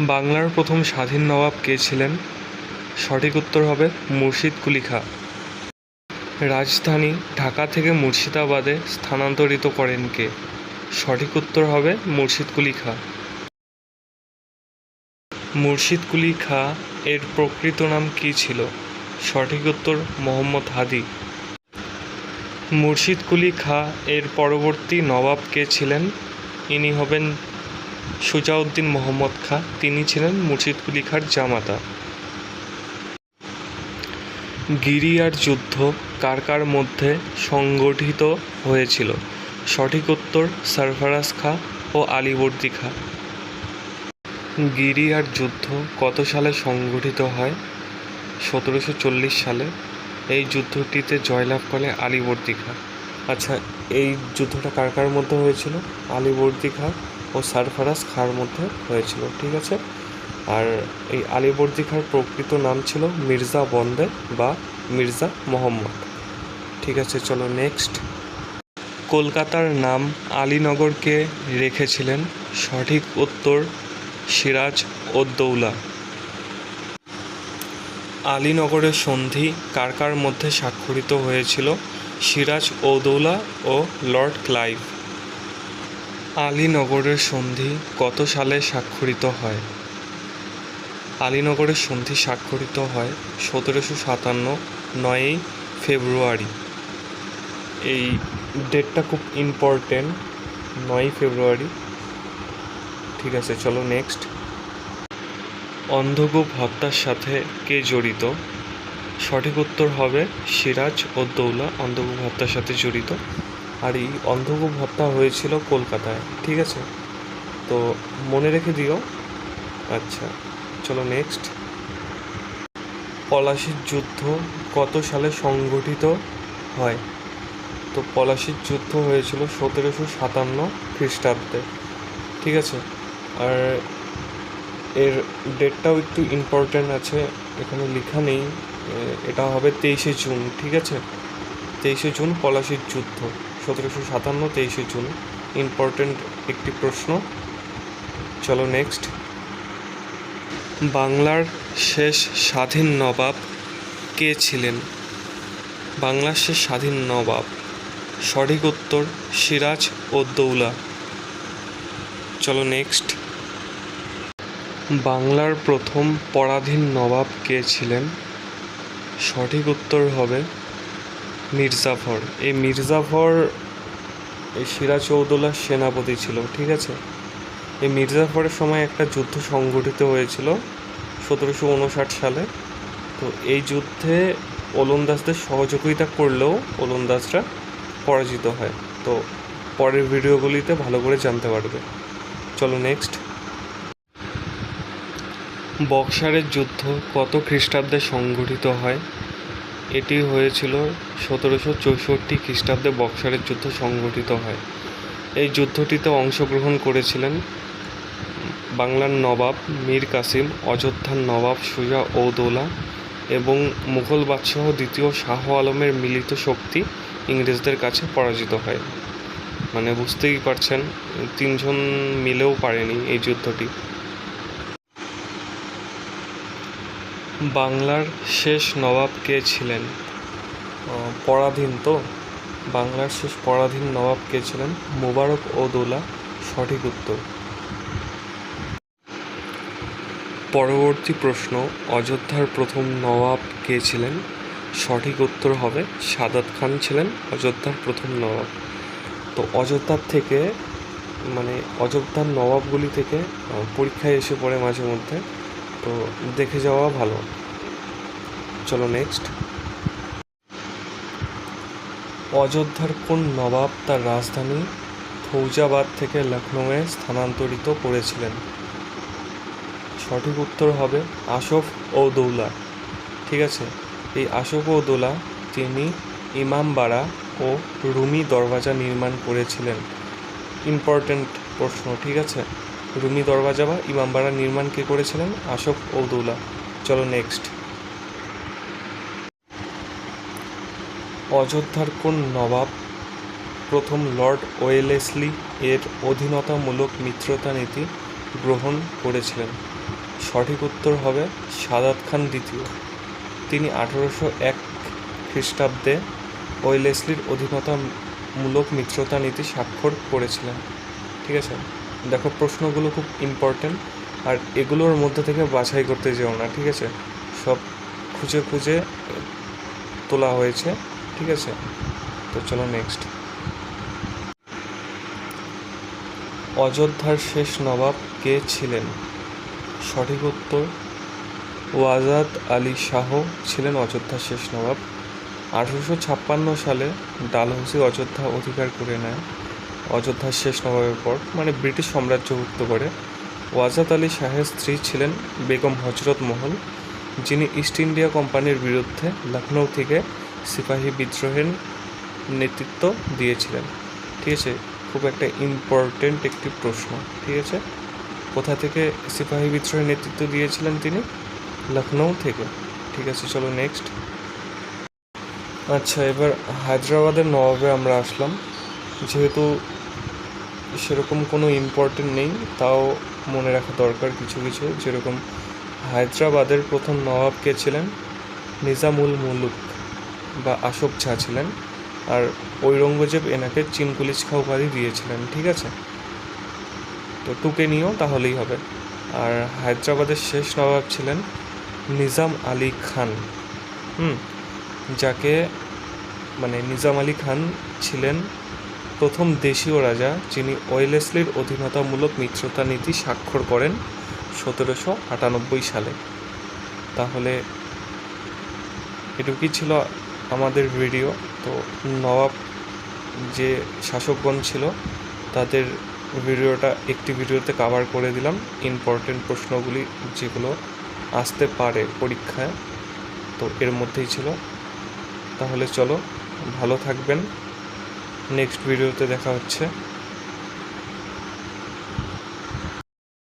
বাংলার প্রথম স্বাধীন নবাব কে ছিলেন? সঠিক উত্তর হবে মুর্শিদ কুলি খাঁ। রাজধানী ঢাকা থেকে মুর্শিদাবাদে স্থানান্তরিত করেন কে? সঠিক উত্তর হবে মুর্শিদ কুলি খাঁ। মুর্শিদ কুলি খাঁ এর প্রকৃত নাম কী ছিল? সঠিক উত্তর মোহাম্মদ হাদি। মুর্শিদ কুলি খাঁ এর পরবর্তী নবাব কে ছিলেন? ইনি হবেন সুজাউদ্দিন মোহাম্মদ খাঁ, তিনি ছিলেন মুর্শিদ কুলি খাঁর জামাতা। গিরিয়ার যুদ্ধ কার কার মধ্যে সংগঠিত হয়েছিল? সঠিক উত্তর সরফরাজ খাঁ ও আলীবর্দী খাঁ। গিরিয়ার যুদ্ধ কত সালে সংগঠিত হয়? সতেরোশো চল্লিশ সালে। এই যুদ্ধটিতে জয়লাভ করে আলীবর্দী খাঁ। আচ্ছা এই যুদ্ধটা কার কার মধ্যে হয়েছিল? আলীবর্দী খাঁ ও সরফরাজ খাঁর মধ্যে হয়েছিল, ঠিক আছে? আর এই আলীবর্দী খাঁর প্রকৃত নাম ছিল মির্জা বন্দে বা মির্জা মোহাম্মদ। ঠিক আছে, চলো নেক্সট কলকাতার নাম আলীনগরকে রেখেছিলেন সঠিক উত্তর সিরাজ উদ্দৌলা। আলীনগরের সন্ধি কার কার মধ্যে স্বাক্ষরিত হয়েছিল সিরাজ উদ্দৌলা ও লর্ড ক্লাইভ। আলীনগরের সন্ধি কত সালে স্বাক্ষরিত হয়? আলীনগরের সন্ধি স্বাক্ষরিত হয় সতেরোশো সাতান্ন নয়ই ফেব্রুয়ারি। এই ডেটটা খুব ইম্পর্টেন্ট নয়ই ফেব্রুয়ারি। ঠিক আছে, চলো নেক্সট অন্ধকূপ হত্যার সাথে কে জড়িত? সঠিক উত্তর হবে সিরাজ ও দৌলা অন্ধকূপ হত্যার সাথে জড়িত। আর এই অন্ধকূপ হত্যা হয়েছিল কলকাতায়, ঠিক আছে? তো মনে রেখে দিও। আচ্ছা চলো নেক্সট পলাশির যুদ্ধ কত সালে সংগঠিত হয়? তো পলাশির যুদ্ধ হয়েছিল সতেরোশো সাতান্ন খ্রিস্টাব্দে, ঠিক আছে? আর এর ডেটটাও একটু ইম্পর্ট্যান্ট আছে, এখানে লেখা নেই। এটা হবে তেইশে জুন, ঠিক আছে? তেইশে জুন পলাশির যুদ্ধ। সতেরোশো সাতান্ন, তেইশে জুন। ইম্পর্ট্যান্ট একটি প্রশ্ন। চলো নেক্সট। বাংলার শেষ স্বাধীন নবাব কে ছিলেন? বাংলার শেষ স্বাধীন নবাব। সঠিক উত্তর, সিরাজ উদ্দৌলা চলো নেক্সট। বাংলার প্রথম পরাধীন নবাব কে ছিলেন? সঠিক উত্তর হবে মির্জাফর। এই মির্জাফর, এই সিরাজ উদ্দৌলার সেনাপতি ছিল, ঠিক আছে? এই মির্জাফরের সময় একটা যুদ্ধ সংগঠিত হয়েছিল সতেরোশো উনষাট সালে। তো এই যুদ্ধে ওলন্দাজদের সহযোগিতা করলেও ওলন্দাজরা পরাজিত হয়। তো পরের ভিডিওগুলিতে ভালো করে জানতে পারবে। চলো নেক্সট বক্সারের যুদ্ধ কত খ্রিস্টাব্দে সংগঠিত হয়? এটি হয়েছিল সতেরোশো চৌষট্টি খ্রিস্টাব্দে বক্সারের যুদ্ধ সংগঠিত হয়। এই যুদ্ধটিতে অংশগ্রহণ করেছিলেন বাংলার নবাব মীর কাসিম, অযোধ্যার নবাব সুজা ঔদৌলা এবং মুঘল বাদশাহ দ্বিতীয় শাহ আলমের মিলিত শক্তি ইংরেজদের কাছে পরাজিত হয়। মানে বুঝতেই পারছেন, তিনজন মিলেও পারেনি এই যুদ্ধটি। বাংলার শেষ নবাব কে ছিলেন? পরাধীন তো। বাংলার শেষ পরাধীন নবাব কে ছিলেন? মুবারক ঔদৌলা সঠিক উত্তর। পরবর্তী প্রশ্ন, অযোধ্যার প্রথম নবাব কে ছিলেন? সঠিক উত্তর হবে সাদাত খান ছিলেন অযোধ্যার প্রথম নবাব। তো অযোধ্যার থেকে মানে অযোধ্যার নবাবগুলি থেকে পরীক্ষায় এসে পড়ে মাঝে মধ্যে। তো দেখে যাওয়া ভালো। চলো নেক্সট অযোধ্যার কোন নবাব তার রাজধানী ফৌজাবাদ থেকে লখনৌয়ে স্থানান্তরিত করেছিলেন? সঠিক উত্তর হবে আশফ ঔদৌলা। ঠিক আছে, এই আশফ ঔদৌলা তিনি ইমামবাড়া ও রুমি দরওয়াজা নির্মাণ করেছিলেন। ইম্পর্ট্যান্ট প্রশ্ন, ঠিক আছে? রুমি দরওয়াজা বা ইমামবাড়া নির্মাণ কে করেছিলেন? আশফ ঔদৌলা। চলো নেক্সট অযোধ্যার কোন নবাব প্রথম লর্ড ওয়েলেসলি এর অধীনতামূলক মিত্রতা নীতি গ্রহণ করেছিলেন? সঠিক উত্তর হবে সাদাত খান দ্বিতীয়। তিনি আঠারোশো এক খ্রিস্টাব্দে ওয়েলেসলির অধীনতামূলক মিত্রতা নীতি স্বাক্ষর করেছিলেন। ঠিক আছে? দেখো, প্রশ্নগুলো খুব ইম্পর্টেন্ট আর এগুলোর মধ্যে থেকে বাছাই করতে যেও না, ঠিক আছে? সব খুঁজে খুঁজে তোলা হয়েছে, ঠিক আছে? তো চলো নেক্সট অযোধ্যার শেষ নবাব কে ছিলেন? সঠিক উত্তর, ওয়াজাদ আলী শাহ ছিলেন অযোধ্যার শেষ নবাব। আঠারোশো ছাপ্পান্ন সালে ডালহৌসি অযোধ্যা অধিকার করে নেয়। অযোধ্যার শেষ নবাবের পর মানে ব্রিটিশ সাম্রাজ্যভুক্ত করে ওয়াজাদ আলী শাহের স্ত্রী ছিলেন বেগম হজরত মহল যিনি ইস্ট ইন্ডিয়া কোম্পানির বিরুদ্ধে লখনৌ থেকে সিপাহী বিদ্রোহের নেতৃত্ব দিয়েছিলেন। ঠিক আছে, খুব একটা ইম্পর্টেন্ট একটি প্রশ্ন, ঠিক আছে? কোথা থেকে সিপাহী বিদ্রোহের নেতৃত্ব দিয়েছিলেন তিনি? লখনৌ থেকে। ঠিক আছে, চলো নেক্সট আচ্ছা এবার হায়দ্রাবাদের নবাবে আমরা আসলাম। যেহেতু সেরকম কোনো ইম্পর্টেন্ট নেই। তাও মনে রাখা দরকার কিছু কিছু। যেরকম হায়দ্রাবাদের প্রথম নবাব কে ছিলেন? নিজামুল মুলুক বা আশোক ঝা ছিলেন। আর ঔরঙ্গজেব এনাকে চিনকুলিশ খা উপাধি দিয়েছিলেন, ঠিক আছে? তো টুকে নিও, তাহলেই হবে। আর হায়দ্রাবাদের শেষ নবাব ছিলেন নিজাম আলী খান। হুম, যাকে মানে নিজাম আলী খান ছিলেন প্রথম দেশীয় রাজা, যিনি ওয়েলেসলির অধীনতামূলক মিত্রতা নীতি স্বাক্ষর করেন সতেরোশো আটানব্বই সালে। তাহলে এটুকুই ছিল আমাদের ভিডিও। তো নবাব যে শাসকগণ ছিল, তাদের ভিডিওটা একটি ভিডিওতে কভার করে দিলাম ইম্পর্টেন্ট প্রশ্নগুলি যেগুলো আসতে পারে পরীক্ষায়। তো এর মধ্যেই ছিল। তাহলে চলো, ভালো থাকবেন। নেক্সট ভিডিওতে দেখা হচ্ছে।